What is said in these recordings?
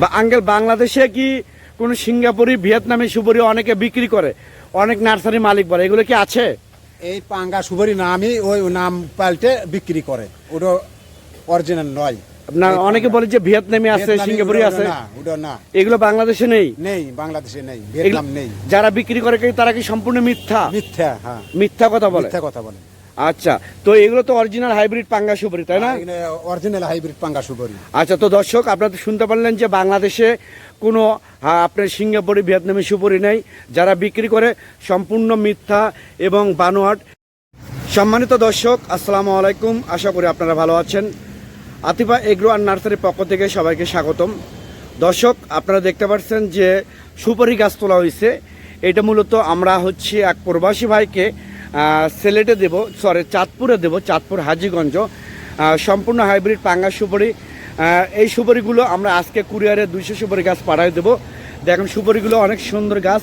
বা আঙ্কেল বাংলাদেশে কি কোনো সিঙ্গাপুরি ভিয়েতনামি সুপুরি অনেকে বিক্রি করে? অনেক নার্সারি মালিক বলে। এগুলো কি আছে? এই পাঙ্গা সুবরি নামই ওই নাম পাল্টে বিক্রি করে। ওটা অরিজিনাল নয়। না অনেকে বলে যে ভিয়েতনামি আছে সিঙ্গাপুরি আছে। না না। এগুলো বাংলাদেশে নেই? নেই বাংলাদেশে নেই ভিয়েতনাম নেই। যারা বিক্রি করে তারা কি সম্পূর্ণ মিথ্যা? মিথ্যা হ্যাঁ। মিথ্যা কথা বলে? মিথ্যা কথা বলে। আচ্ছা তো এগুলো তো অরিজিনাল হাইব্রিড পাঙ্গা সুপুরি তাই না? অরিজিনাল হাইব্রিড পাঙ্গা সুবরি আচ্ছা তো দর্শক আপনারা তো শুনতে পারলেন যে বাংলাদেশে কোনো হ্যাঁ, আপনার সিঙ্গাপুরি ভিয়েতনামি সুপুরি নেই যারা বিক্রি করে সম্পূর্ণ মিথ্যা এবং বানোয়াট। সম্মানিত দর্শক আসসালামু আলাইকুম আশা করি আপনারা ভালো আছেন। আতিফা এগ্রো আর নার্সারির পক্ষ থেকে সবাইকে স্বাগতম। দর্শক আপনারা দেখতে পাচ্ছেন যে সুপারি গাছ তোলা হয়েছে। এটা মূলত আমরা হচ্ছে এক প্রবাসী ভাইকে সিলেটে দেব সরি চাঁদপুরে দেব চাঁদপুর হাজিগঞ্জ। সম্পূর্ণ হাইব্রিড পাঙ্গা সুপারি। এই সুপারিগুলো আমরা আজকে কুরিয়ারে দুইশো সুপারি গাছ পাঠাই দেবো। দেখেন সুপারিগুলো অনেক সুন্দর গাছ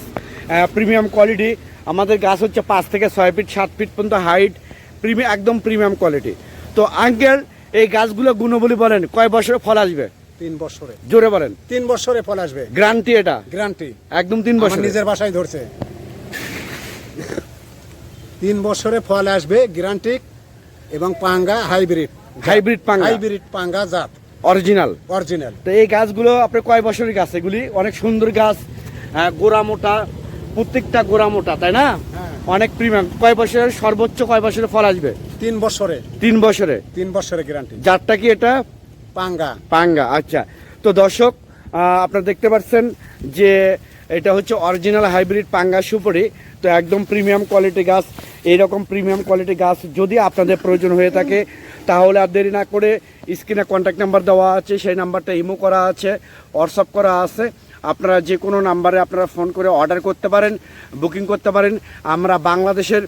প্রিমিয়াম কোয়ালিটি আমাদের গাছ হচ্ছে পাঁচ থেকে ছয় ফিট সাত ফিট পর্যন্ত হাইট প্রিমিয়াম একদম প্রিমিয়াম কোয়ালিটি তো আঙ্কেল এই গাছগুলো গুণবলী বলেন কয় বছরে ফল আসবে? তিন বছরে। জোরে বলেন। তিন বছরে ফল আসবে। গ্যারান্টি এটা? গ্যারান্টি একদম তিন বছর। নিজের বাসায় ধরছে। তিন বছরে ফল আসবে গ্রান্টিক এবং পাঙ্গা হাইব্রিড হাইব্রিড পাঙ্গা। হাইব্রিড পাঙ্গা জাত। অরিজিনাল। অরিজিনাল। তো এই গাছগুলো আপনার কয় বছরের গাছ? এগুলি অনেক সুন্দর গাছ হ্যাঁ, গোড়া মোটা প্রত্যেকটা গোড়া মোটা তাই না? হ্যাঁ। অনেক প্রিমিয়াম। কয় বছরের সর্বোচ্চ কয় বছরের ফল আসবে? তিন বছরে। তিন বছরে। তিন বছরে গ্যারান্টি যারটা কি এটা? পাঙ্গা। পাঙ্গা আচ্ছা। তো দর্শক আপনারা দেখতে পাচ্ছেন যে এটা হচ্ছে অরিজিনাল হাইব্রিড পাঙ্গা সুপুরি তো একদম প্রিমিয়াম কোয়ালিটি গাছ এইরকম প্রিমিয়াম কোয়ালিটি গাছ যদি আপনাদের প্রয়োজন হয়ে থাকে, তাহলে আর দেরি না করে স্ক্রিনে কন্ট্যাক্ট নাম্বার দেওয়া আছে, সেই নাম্বারটা ইমো করা আছে হোয়াটসঅ্যাপ করা আছে। আপনারা যে কোনো নাম্বারে আপনারা ফোন করে অর্ডার করতে পারেন বুকিং করতে পারেন। আমরা বাংলাদেশের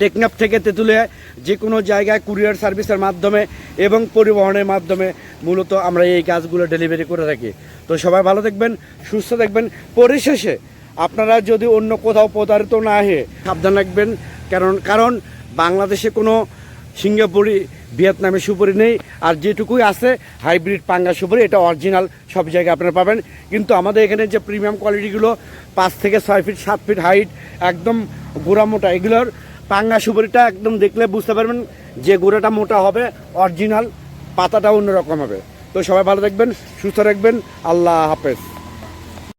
টেকনাফ থেকে তেঁতুলিয়া যে কোনো জায়গায় কুরিয়ার সার্ভিসের মাধ্যমে এবং পরিবহনের মাধ্যমে মূলত আমরা এই কাজগুলো ডেলিভারি করে থাকি। তো সবাই ভালো দেখবেন সুস্থ দেখবেন পরিশেষে আপনারা যদি অন্য কোথাও প্রতারিত না হয়ে সাবধান রাখবেন, কারণ কারণ বাংলাদেশে কোনো সিঙ্গাপুরি ভিয়েতনামে সুপুরি নেই। আর যেটুকুই আছে, হাইব্রিড পাঙ্গা সুপুরি, এটা অরিজিনাল, সব জায়গায় আপনারা পাবেন। কিন্তু আমাদের এখানে যে প্রিমিয়াম কোয়ালিটিগুলো পাঁচ থেকে ছয় ফিট সাত ফিট হাইট একদম গোড়া মোটা, এগুলোর পাঙ্গা সুপারিটা একদম দেখলে বুঝতে পারবেন যে গোড়াটা মোটা হবে অরিজিনাল পাতাটা অন্যরকম হবে। তো সবাই ভালো থাকবেন, সুস্থ রাখবেন আল্লাহ হাফেজ।